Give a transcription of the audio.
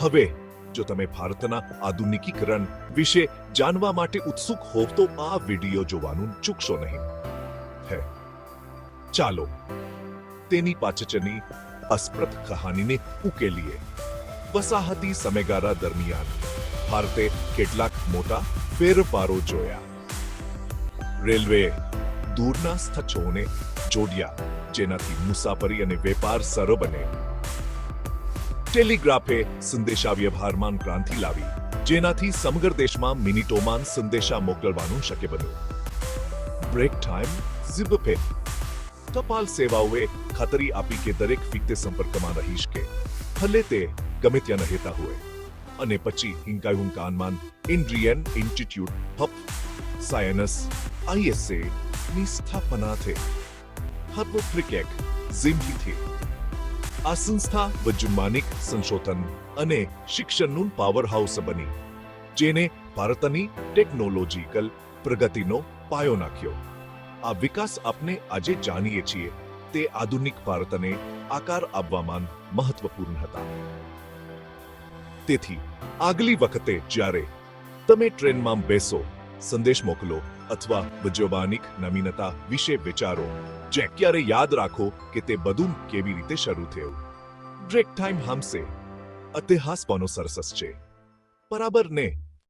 હવે, જો તમે ભારતના આધુનિકીકરણ વિશે જાણવા માટે ઉત્સુક હોવ તો આ વિડિયો જોવાનું ચૂકશો નહીં. ચાલો, તેની પાછળની અસ્પ્રત કહાનીને ઉકેલીએ. વસાહતી સમયગાળા દરમિયાન ભારતે કેટલાક મોટા ફેરફારો જોયા. રેલવે દૂરના સ્થળોને જોડ્યા, જેનાથી મુસાફરી અને વેપાર સરળ બને. ટેલિગ્રાફે સંદેશા વ્યવહારમાં ક્રાંતિ લાવી, જેનાથી સમગ્ર દેશમાં મિનિટોમાં સંદેશા મોકલવાનું શક્ય બન્યું. બ્રેક ટાઈમ ઝીબપે ટપાલ સેવાઓએ ખાતરી આપી કે દરેક વ્યક્તિ સંપર્કમાં રહીશ કે ભલે તે ગમે ત્યાં રહેતા હોય. અને પછી હિંકાયું કાનમાન ઇન્ડ્રિયન ઇન્સ્ટિટ્યૂટ હપ સાયનસ આઈએસએ ની સ્થાપના થઈ. હર્બ ક્રિકેટ ઝિમ્હીથી આ સંસ્થા વૈજ્ઞાનિક સંશોધન અને શિક્ષણનું પાવરહાઉસ બની, જેને ભારતની ટેકનોલોજીકલ પ્રગતિનો પાયો નાખ્યો. આ વિકાસ આપણે આજે જાણીએ છીએ. તે આધુનિક ભારતને આકાર આપવામાં મહત્વપૂર્ણ હતા. તેથી, આગલી વખતે જ્યારે તમે ટ્રેનમાં બેસો, સંદેશ મોકલો અથવા વૈજ્ઞાનિક નવીનતા વિશે વિચારો જે ક્યારે યાદ રાખો કે તે બધું કેવી રીતે શરૂ થયું. બ્રેક ટાઈમ હમસે. ઇતિહાસ બનો સરસસ છે. બરાબર ને?